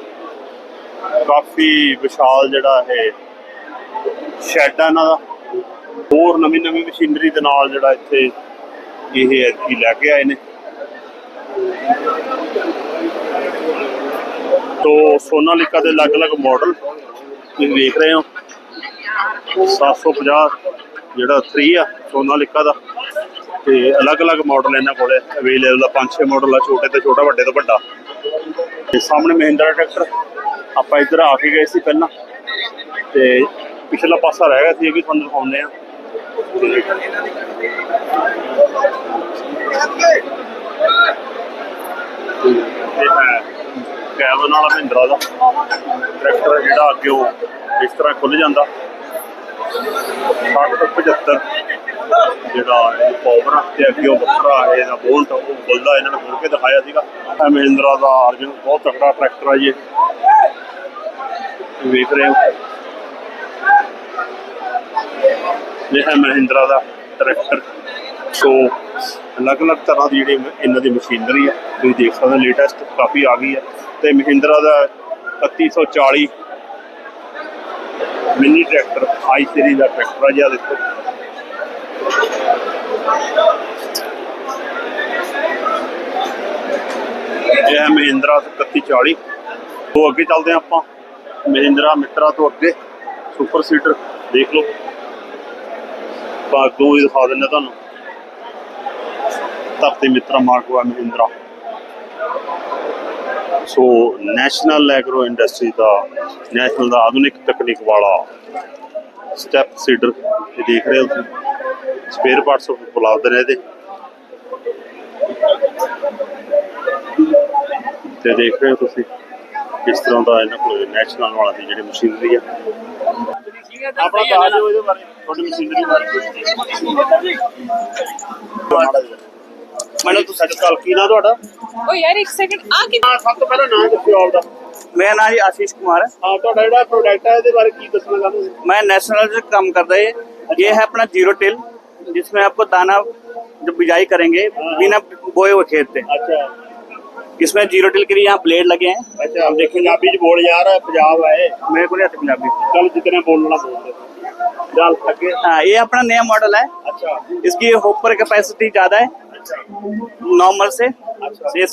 Speaker 1: ਕਾਫੀ ਵਿਸ਼ਾਲ ਜਿਹੜਾ ਇਹ ਸ਼ੈਡ ਆ ਇਹਨਾਂ ਦਾ। ਹੋਰ ਨਵੀਂ ਨਵੀਂ ਮਸ਼ੀਨਰੀ ਦੇ ਨਾਲ ਜਿਹੜਾ ਇੱਥੇ ਇਹ ਐਤਕੀ ਲੈ ਕੇ ਆਏ ਨੇ। ਤੋ ਸੋਨਾਲੀਕਾ ਦੇ ਅਲੱਗ-ਅਲੱਗ ਮਾਡਲ ਤੁਸੀਂ ਵੇਖ ਰਹੇ ਹੋ। 750 ਜਿਹੜਾ 3 ਆ ਸੋਨਾਲੀਕਾ ਦਾ। ਤੇ ਅਲੱਗ-ਅਲੱਗ ਮਾਡਲ ਇਹਨਾਂ ਕੋਲੇ ਅਵੇਲੇਬਲ ਆ। ਪੰਜ ਛੇ ਮਾਡਲ ਆ, ਛੋਟੇ ਤੋਂ ਛੋਟਾ, ਵੱਡੇ ਤੋਂ ਵੱਡਾ। ਤੇ ਸਾਹਮਣੇ ਮਹਿੰਦਰਾ ਟਰੈਕਟਰ ਆਪਾਂ ਇੱਧਰ ਆ ਕੇ ਗਏ ਸੀ ਪਹਿਲਾਂ। ਤੇ ਪਿਛਲਾ ਪਾਸਾ ਰਹਿ ਗਿਆ ਸੀ, ਇਹ ਵੀ ਤੁਹਾਨੂੰ ਦਿਖਾਉਂਦੇ ਆ ਹੈ ਕੈਬਨ ਵਾਲਾ ਮਹਿੰਦਰਾ ਦਾ। ਟਰੈਕਟਰ ਜਿਹੜਾ ਅੱਗੇ ਉਹ ਇਸ ਤਰ੍ਹਾਂ ਖੁੱਲ ਜਾਂਦਾ। 60 ਤੋਂ 75 ਜਿਹੜਾ ਇਹ ਪਾਵਰ ਤੇ ਅੱਗੇ ਉਹ ਵੱਖਰਾ ਇਹਦਾ ਬੋਲਟ ਉਹ ਖੁੱਲਦਾ ਇਹਨਾਂ ਨੇ ਖੋਲ ਕੇ ਦਿਖਾਇਆ ਸੀਗਾ। ਇਹ ਮਹਿੰਦਰਾ ਦਾ ਅਰਜਨ ਬਹੁਤ ਤਕੜਾ ਟਰੈਕਟਰ ਆ ਜੀ ਵੇਖ ਰਹੇ ਹੋ। ਇਹ ਹੈ ਮਹਿੰਦਰਾ ਦਾ ਟਰੈਕਟਰ ਸੋ ਅਲੱਗ-ਅਲੱਗ ਤਰ੍ਹਾਂ ਦੀ ਜਿਹੜੀ ਇਹਨਾਂ ਦੀ ਮਸ਼ੀਨਰੀ ਹੈ ਤੁਸੀਂ ਦੇਖ ਸਕਦੇ ਹੋ ਲੇਟੈਸਟ ਕਾਫੀ ਆ ਗਈ ਹੈ ਤੇ ਮਹਿੰਦਰਾ ਦਾ 3140 ਮਿੰਨੀ ਟਰੈਕਟਰ ਹਾਈ ਸੀਰੀਜ਼ ਦਾ ਟਰੈਕਟਰ ਆ ਜੀ ਦੇਖੋ। ਇਹ ਹੈ ਮਹਿੰਦਰਾ 3140 ਤੋਂ ਅੱਗੇ ਚੱਲਦੇ ਹਾਂ ਆਪਾਂ। ਮਹਿੰਦਰਾ ਮਿੱਤਰਾ ਤੋਂ ਅੱਗੇ। ਸੁਪਰ ਸੀਟਰ, ਦੇਖ ਲਓ। ਬਾਗੋਂ ਵੀ ਦਿਖਾ ਦਿੰਦੇ ਤੁਹਾਨੂੰ। Dharti Mitra ਮਾਰਕਵਾ Mahindra. So national agro industry ਦਾ, ਨੈਸ਼ਨਲ ਦਾ ਆਧੁਨਿਕ ਤਕਨੀਕ ਵਾਲਾ ਸਟੈਪ ਸੀਡਰ ਇਹ ਦੇਖ ਰਹੇ ਹੋ ਤੁਸੀਂ। ਸਪੇਅਰ ਪਾਰਟਸ ਉਪਲਬਧ ਨੇ ਇਹਦੇ ਤੇ ਦੇਖ ਰਹੇ ਹੋ ਤੁਸੀਂ ਕਿਸ ਤਰ੍ਹਾਂ ਦਾ ਇਹਨਾਂ ਕੋਲ ਨੈਸ਼ਨਲ ਵਾਲਾ ਦੀ ਜਿਹੜੀ ਮਸ਼ੀਨਰੀ ਆ। ਆਪਣਾ ਦੱਸ ਦਿਓ ਇਹਦੇ ਬਾਰੇ। ਤੁਹਾਡੀ ਮਸ਼ੀਨਰੀ ਬਾਰੇ। ਮੈਨੂੰ ਤੁਸੀਂ ਸੱਚ ਕਾਲ ਕੀ ਨਾ ਤੁਹਾਡਾ
Speaker 5: ਓ ਯਾਰ ਇੱਕ ਸੈਕਿੰਡ ਆ ਕਿ
Speaker 1: ਹਾਂ ਸਭ ਤੋਂ ਪਹਿਲਾਂ ਨਾਮ ਦੱਸਿਓ ਆਪਦਾ
Speaker 2: मेरा नाम जी आशीष कुमार है
Speaker 1: ਹਾਂ ਤੁਹਾਡਾ ਜਿਹੜਾ ਪ੍ਰੋਡਕਟ ਹੈ ਇਹਦੇ ਬਾਰੇ ਕੀ ਦੱਸਣਾ ਚਾਹੁੰਦੇ ਹੋ
Speaker 2: मैं नेशनल से काम करता है ये है अपना जीरो टिल जिसमें आपको दाना जब बिजाई करेंगे बिना बोए हुए खेत पे
Speaker 1: ਅੱਛਾ
Speaker 2: इसमें जीरो टिल के लिए यहाँ ब्लेड लगे हैं
Speaker 1: ਅੱਛਾ ਆਪ ਦੇਖੋ ਪੰਜਾਬੀ ਚ ਬੋਲ ਯਾਰ ਪੰਜਾਬ ਹੈ
Speaker 2: मेरे को नहीं आती पंजाबी
Speaker 1: ਚਲ ਜਿਤਨੇ ਬੋਲਣਾ ਬੋਲ ਦੇ ਚੱਲ ਅੱਗੇ
Speaker 2: हाँ ये अपना नया मॉडल है
Speaker 1: ਅੱਛਾ
Speaker 2: इसकी होपर कैपेसिटी ज्यादा है नॉर्मल से? ये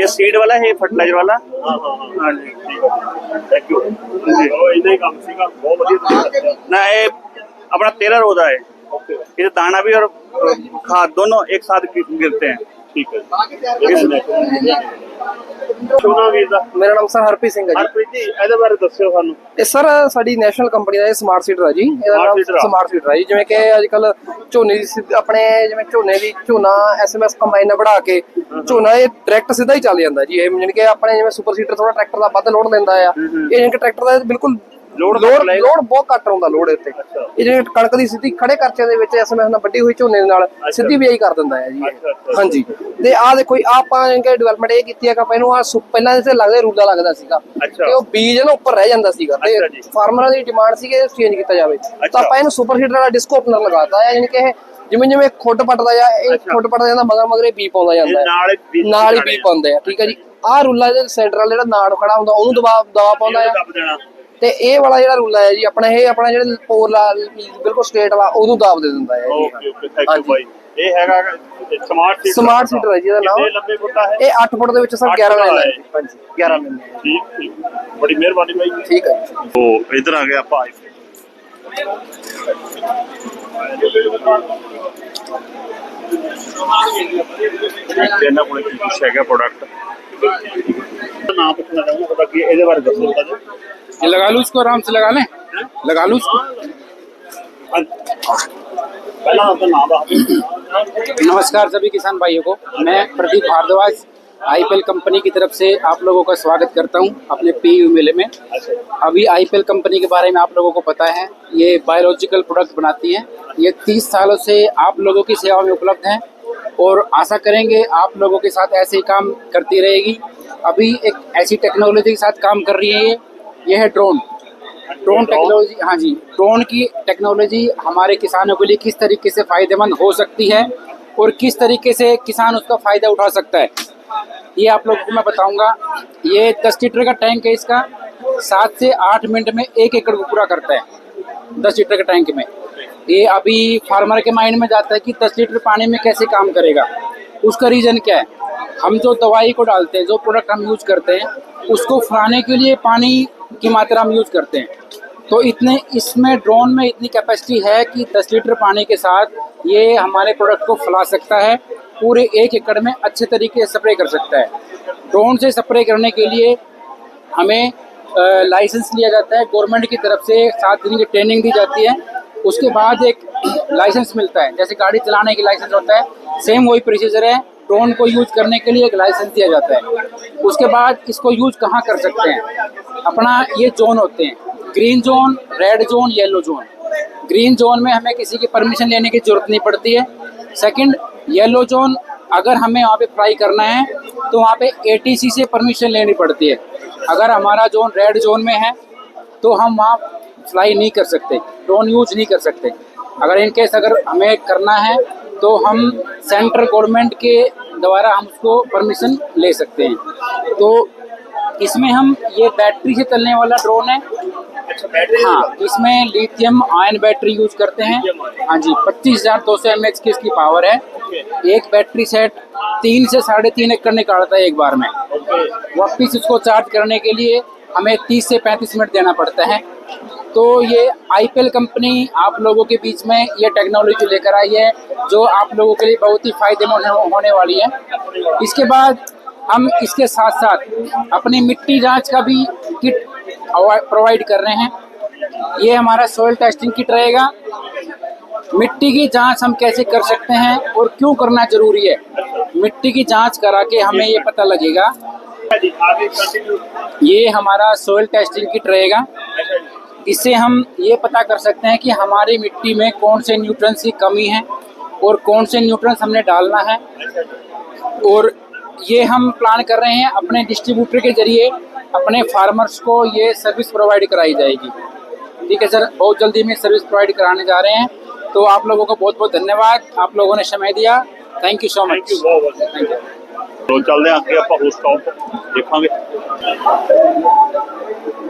Speaker 2: ये सीड वाला है फर्टिलाइज़र वाला?
Speaker 1: हाँ,
Speaker 2: हाँ जी।
Speaker 1: थैंक यू
Speaker 2: ना ये अपना तेरह रोजा है। ये दाना भी और खाद दोनों एक साथ गिरते हैं।
Speaker 1: ਠੀਕ ਹੈ ਸੁਣਾ ਵੀਰ ਦਾ
Speaker 6: ਮੇਰਾ ਨਾਮ ਸਰ ਹਰਪ੍ਰੀਤ ਸਿੰਘ ਹੈ ਜੀ।
Speaker 1: ਹਰਪ੍ਰੀਤ ਜੀ ਇਹਦੇ ਬਾਰੇ ਦੱਸਿਓ ਸਾਨੂੰ।
Speaker 6: ਇਹ ਸਰ ਸਾਡੀ ਨੈਸ਼ਨਲ ਕੰਪਨੀ ਦਾ ਇਹ ਸਮਾਰਟ ਸੀਡਰ ਹੈ ਜੀ। ਇਹਦਾ
Speaker 1: Smart
Speaker 6: ਨਾਮ
Speaker 1: seeder ਆ।
Speaker 6: ਸਮਾਰਟ ਸੀਡਰ ਹੈ ਜੀ। ਜਿਵੇਂ ਕਿ ਅੱਜ ਕੱਲ ਝੋਨੇ ਦੀ ਸਿੱਧ- ਆਪਣੇ ਜਿਵੇਂ ਝੋਨੇ ਦੀ ਝੋਨਾ ਐਸਐਮਐਸ ਕੰਬਾਈਨ ਨਾਲ ਬਣਾ ਕੇ ਝੋਨਾ ਇਹ ਡਾਇਰੈਕਟ ਸਿੱਧਾ ਹੀ ਚੱਲ ਜਾਂਦਾ ਜੀ। ਇਹ ਜਾਣੀ ਕਿ ਆਪਣੇ ਜਿਵੇਂ ਸੁਪਰ ਸੀਡਰ ਥੋੜਾ ਟਰੈਕਟਰ ਦਾ ਵੱਧ ਲੋਡ ਲੈਂਦਾ ਆ। ਇਹ ਜਾਣੀ ਕਿ ਟਰੈਕਟਰ ਦਾ ਬਿਲਕੁਲ ਲੋਡ
Speaker 1: ਲਏਗਾ।
Speaker 6: ਲੋਡ ਬਹੁਤ ਘੱਟ ਆਉਂਦਾ ਲੋਡ ਇੱਥੇ ਇਹ ਜਿਹੜੇ ਕਣਕ ਦੀ ਸਿੱਧੀ ਖੜੇ ਖਰਚੇ ਦੇ ਵਿੱਚ ਐਸਐਮਐਸ ਨਾਲ ਵੱਡੀ ਹੋਈ ਝੋਨੇ ਦੇ ਨਾਲ ਸਿੱਧੀ ਬਿਜਾਈ ਕਰ ਦਿੰਦਾ ਹੈ ਜੀ। ਹਾਂਜੀ ਤੇ ਆਹ ਦੇਖੋ ਆਪਾਂ ਕਿ ਡਿਵੈਲਪਮੈਂਟ ਇਹ ਕੀਤੀ ਹੈ ਕਿ ਆਪਾਂ ਇਹਨੂੰ ਆ ਪਹਿਲਾਂ ਇੱਥੇ ਲੱਗਦੇ ਰੂਲਾ ਲੱਗਦਾ ਸੀਗਾ। ਤੇ ਉਹ ਬੀਜ ਨਾ ਉੱਪਰ ਰਹਿ ਜਾਂਦਾ ਸੀਗਾ ਤੇ। ਫਾਰਮਰਾਂ ਦੀ ਡਿਮਾਂਡ ਸੀ ਕਿ ਇਹ ਚੇਂਜ ਕੀਤਾ ਜਾਵੇ। ਤਾਂ ਆਪਾਂ ਇਹਨੂੰ ਸੁਪਰ ਹੀਟਰ ਵਾਲਾ ਡਿਸਕੋ ਓਪਨਰ ਲਗਾਤਾ ਹੈ ਯਾਨੀ ਕਿ ਇਹ ਜਿਵੇਂ ਜਿਵੇਂ ਖੁੱਡ ਪੱਟਦਾ ਜਾਂ ਇਹ। ਖੁੱਡ ਪੱਟਦਾ ਜਾਂਦਾ ਮਗਰ ਮਗਰ ਇਹ ਬੀ ਪਾਉਂਦਾ ਜਾਂਦਾ
Speaker 1: ਨਾਲ ਹੀ
Speaker 6: ਬੀ
Speaker 1: ਆ।
Speaker 6: ਪਾਉਂਦੇ ਆ ਠੀਕ ਹੈ ਜੀ ਆਹ ਰੂਲਾ ਇਹਦੇ ਸੈਂਟਰ ਵਾਲਾ ਜਿਹੜਾ ਨਾੜ ਖੜਾ ਹੁੰਦਾ ਉਹਨੂੰ ਦਬਾ ਦਬਾ ਪਾਉਂਦਾ ਆ ਤੇ ਇਹ ਵਾਲਾ ਜਿਹੜਾ ਰੂਲਾ ਹੈ ਜੀ ਆਪਣਾ ਇਹ ਆਪਣਾ ਜਿਹੜਾ ਪੋਰ ਲਾ ਬਿਲਕੁਲ ਸਟ੍ਰੇਟ ਵਾਲਾ ਉਹਨੂੰ ਦਾਬ ਦੇ ਦਿੰਦਾ ਹੈ ਜੀ।
Speaker 1: ਓਕੇ ਓਕੇ ਥੈਂਕ ਯੂ
Speaker 6: ਹਾਂਜੀ।
Speaker 1: ਬਾਈ ਇਹ ਹੈਗਾ ਸਮਾਰਟ ਸੀਟਰ
Speaker 6: ਸਮਾਰਟ ਸੀਟਰ ਹੈ ਜੀ ਇਹਦਾ ਨਾਮ।
Speaker 1: ਕਿੰਨੇ ਲੰਬੇ ਫੁੱਟਾ ਹੈ?
Speaker 6: ਇਹ 8 ਫੁੱਟ ਦੇ ਵਿੱਚ ਸਰ
Speaker 1: ਅੱਠ
Speaker 6: 11
Speaker 1: ਫੁੱਟ
Speaker 6: ਮਿਲ
Speaker 1: ਵਾਲਾ
Speaker 6: ਹੈ। ਹਾਂਜੀ 11 ਮਿਲ ਹੈ
Speaker 1: ਠੀਕ ਠੀਕ। ਬੜੀ ਮਿਹਰਬਾਨੀ ਬਾਈ
Speaker 6: ਠੀਕ ਹੈ। ਜੀ
Speaker 1: ਉਹ ਇਧਰ ਆ ਗਿਆ ਆਪਾਂ। ਦੇਖਦੇ ਇਹਨਾਂ ਕੋਲ ਕੀ ਕੁਛ ਹੈਗਾ ਪ੍ਰੋਡਕਟ ਨਾਮ ਪੁੱਛਣਾ ਚਾਹੁੰਦਾ ਤੁਹਾਡਾ ਕੀ ਹੈ? ਇਹਦੇ ਬਾਰੇ ਦੱਸੋ ਤਾਂ ਜੀ
Speaker 3: ये लगा लूँ इसको आराम से लगा लें लगा लूँ इसको
Speaker 1: ਪਹਿਲਾਂ ਆਪਣਾ ਨਾਮ ਦੱਸ ਦਿਓ
Speaker 3: नमस्कार सभी किसान भाइयों को मैं प्रदीप भारद्वाज आईपीएल कंपनी की तरफ से आप लोगों का स्वागत करता हूं अपने पीयू मेले में अभी आईपीएल कंपनी के बारे में आप लोगों को पता है ये बायोलॉजिकल प्रोडक्ट बनाती है ये 30 सालों से आप लोगों की सेवा में उपलब्ध हैं और आशा करेंगे आप लोगों के साथ ऐसे ही काम करती रहेगी। अभी एक ऐसी टेक्नोलॉजी के साथ काम कर रही है ये। ये है ड्रोन ड्रोन टेक्नोलॉजी हाँ जी। ड्रोन की टेक्नोलॉजी हमारे किसानों के लिए किस तरीके से फ़ायदेमंद हो सकती है और किस तरीके से किसान उसका फ़ायदा उठा सकता है। ये आप लोगों को मैं बताऊँगा। ये दस लीटर का टैंक है इसका। सात से आठ मिनट में एक एकड़ को पूरा करता है। दस लीटर के टैंक में। ये अभी फार्मर के माइंड में जाता है कि दस लीटर पानी में कैसे काम करेगा। उसका रीज़न क्या है? हम जो दवाई को डालते हैं, जो प्रोडक्ट हम यूज़ करते हैं, उसको फुलाने के लिए पानी की मात्रा हम यूज़ करते हैं। तो इतने, इसमें ड्रोन में इतनी कैपेसिटी है कि 10 लीटर पानी के साथ ये हमारे प्रोडक्ट को फैला सकता है, पूरे एक एकड़ में अच्छे तरीके से स्प्रे कर सकता है। ड्रोन से स्प्रे करने के लिए हमें लाइसेंस लिया जाता है। गवर्नमेंट की तरफ़ से सात दिन की ट्रेनिंग दी जाती है। उसके बाद एक लाइसेंस मिलता है। जैसे गाड़ी चलाने की लाइसेंस होता है सेम वही प्रोसीजर है। ड्रोन को यूज़ करने के लिए एक लाइसेंस दिया जाता है। उसके बाद इसको यूज़ कहाँ कर सकते हैं? अपना ये जोन होते हैं। Green zone red zone yellow zone green zone में हमें किसी की परमिशन लेने की ज़रूरत नहीं पड़ती है। सेकंड येलो जोन अगर हमें वहाँ पे फ्लाई करना है तो वहाँ पे एटीसी से परमिशन लेनी पड़ती है। अगर हमारा जोन रेड जोन में है तो हम वहाँ फ्लाई नहीं कर सकते ड्रोन यूज़ नहीं कर सकते। अगर इन केस अगर हमें करना है तो हम सेंट्रल गवर्नमेंट के द्वारा हम उसको परमिशन ले सकते हैं। तो इसमें हम ये बैटरी से चलने वाला ड्रोन है। हाँ इसमें लिथियम आयन बैटरी यूज़ करते हैं। हाँ जी पच्चीस हज़ार दो सौ एम की इसकी पावर है। एक बैटरी सेट तीन से साढ़े तीन एकड़ निकालता है एक बार में। वापिस इसको चार्ज करने के लिए हमें 30 से 35 मिनट देना पड़ता है। तो ये आईपीएल कंपनी आप लोगों के बीच में ये टेक्नोलॉजी लेकर आई है, जो आप लोगों के लिए बहुत ही फ़ायदेमंद होने वाली है। इसके बाद हम इसके साथ साथ अपनी मिट्टी जाँच का भी किट प्रोवाइड कर रहे हैं। ये हमारा सॉइल टेस्टिंग किट रहेगा। मिट्टी की जाँच हम कैसे कर सकते हैं और क्यों करना ज़रूरी है? मिट्टी की जाँच करा के हमें ये पता लगेगा। ये हमारा सॉइल टेस्टिंग किट रहेगा। इससे हम ये पता कर सकते हैं कि हमारी मिट्टी में कौन से न्यूट्रंस की कमी है और कौन से न्यूट्रंस हमने डालना है। और ये हम प्लान कर रहे हैं अपने डिस्ट्रीब्यूटर के ज़रिए अपने फार्मर्स को ये सर्विस प्रोवाइड कराई जाएगी। ठीक है सर बहुत जल्दी में सर्विस प्रोवाइड कराने जा रहे हैं। तो आप लोगों को बहुत बहुत धन्यवाद। आप लोगों ने समय दिया।
Speaker 1: Thank you so much.
Speaker 3: Thank you
Speaker 1: ਤੋ ਚੱਲਦੇ ਹਾਂ ਅੱਗੇ, ਆਪਾਂ ਉਸ ਸਟਾਪ ਦੇਖਾਂਗੇ।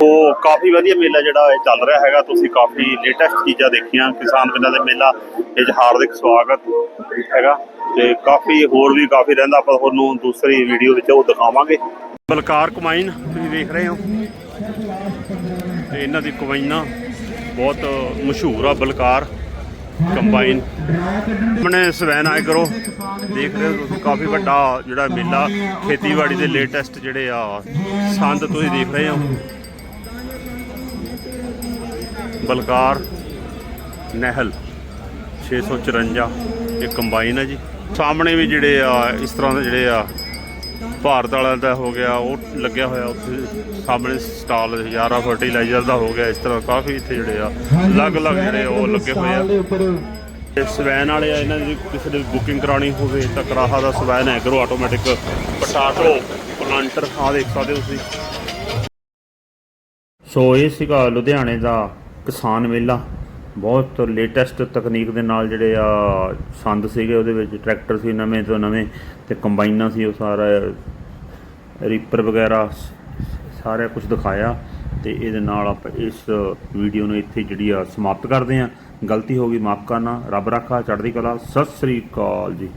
Speaker 1: ਉਹ ਕਾਫੀ ਵਧੀਆ ਮੇਲਾ ਜਿਹੜਾ ਇਹ ਚੱਲ ਰਿਹਾ ਹੈਗਾ। ਤੁਸੀਂ ਕਾਫੀ ਲੇਟੈਸਟ ਚੀਜ਼ਾਂ ਦੇਖੀਆਂ, ਕਿਸਾਨ ਪਿੰਡਾਂ ਦੇ ਮੇਲਾ, ਇਹ ਹਾਰਦਿਕ ਸਵਾਗਤ ਹੈਗਾ। ਤੇ ਕਾਫੀ ਹੋਰ ਵੀ ਕਾਫੀ ਰਹਿੰਦਾ, ਆਪਾਂ ਤੁਹਾਨੂੰ ਦੂਸਰੀ ਵੀਡੀਓ ਵਿੱਚ ਉਹ ਦਿਖਾਵਾਂਗੇ। ਬਲਕਾਰ ਕਮਾਈਨ, ਤੁਸੀਂ ਦੇਖ ਰਹੇ ਹੋ। ਤੇ ਇਹਨਾਂ ਦੀ ਕਮਾਈਨਾ ਬਹੁਤ ਮਸ਼ਹੂਰ ਆ ਬਲਕਾਰ। ਕੰਬਾਈਨ। ਆਪਣੇ ਸਵੈਨ ਆਏ ਕਰੋ। ਦੇਖ ਰਹੇ ਹੋ ਤੁਸੀਂ, ਕਾਫੀ ਵੱਡਾ ਜਿਹੜਾ ਮੇਲਾ, ਖੇਤੀਬਾੜੀ ਦੇ ਲੇਟੈਸਟ ਜਿਹੜੇ ਆ, ਸੰਦ ਤੁਸੀਂ ਦੇਖ ਰਹੇ ਹੋ। ਬਲਕਾਰ ਨਹਿਲ 654 ਇਹ ਕੰਬਾਈਨ ਹੈ ਜੀ। ਸਾਹਮਣੇ ਵੀ ਜਿਹੜੇ ਆ, ਇਸ ਤਰ੍ਹਾਂ ਦੇ ਜਿਹੜੇ ਆ ਭਾਰਤ ਵਾਲਾ ਦਾ ਹੋ ਗਿਆ ਉਹ ਲੱਗਿਆ ਹੋਇਆ ਉੱਥੇ ਸਾਹਮਣੇ ਸਟਾਲ ਹਜ਼ਾਰਾ ਫਰਟੀਲਾਈਜ਼ਰ ਦਾ ਹੋ ਗਿਆ ਇਸ ਤਰ੍ਹਾਂ ਕਾਫੀ ਇੱਥੇ ਜਿਹੜੇ ਆ ਅਲੱਗ-ਅਲੱਗ ਜਿਹੜੇ ਉਹ ਲੱਗੇ ਹੋਏ ਆ। ਇਹ ਸਵੈਨ ਵਾਲੇ ਆ ਇਹਨਾਂ ਦੀ ਕਿਸੇ ਦੀ ਬੁਕਿੰਗ ਕਰਾਣੀ ਹੋਵੇ ਤਾਂ ਕਰਾਹਾ ਦਾ Swan agro automatic potato planter ਆ ਦੇਖ ਸਕਦੇ ਹੋ ਤੁਸੀਂ। ਸੋ ਇਹ ਸੀਗਾ ਲੁਧਿਆਣੇ ਦਾ ਕਿਸਾਨ ਮੇਲਾ। ਬਹੁਤ ਲੇਟੈਸਟ ਤਕਨੀਕ ਦੇ ਨਾਲ ਜਿਹੜੇ ਆ ਸੰਦ ਸੀਗੇ, ਉਹਦੇ ਵਿੱਚ ਟਰੈਕਟਰ ਸੀ ਨਵੇਂ ਤੋਂ ਨਵੇਂ ਤੇ ਕੰਬਾਈਨਾਂ ਸੀ ਉਹ ਸਾਰਾ ਰੀਪਰ ਵਗੈਰਾ, ਸਾਰਾ ਕੁਝ ਦਿਖਾਇਆ ਤੇ ਇਹਦੇ ਨਾਲ ਆਪਾਂ ਇਸ ਵੀਡੀਓ ਨੂੰ ਇੱਥੇ ਜਿਹੜੀ ਆ ਸਮਾਪਤ ਕਰਦੇ ਹਾਂ। ਗਲਤੀ ਹੋ ਗਈ, ਮਾਫ ਕਰਨਾ, ਰੱਬ ਰੱਖਾ, ਚੜ੍ਹਦੀ ਕਲਾ, ਸਤਿ ਸ੍ਰੀ ਅਕਾਲ ਜੀ।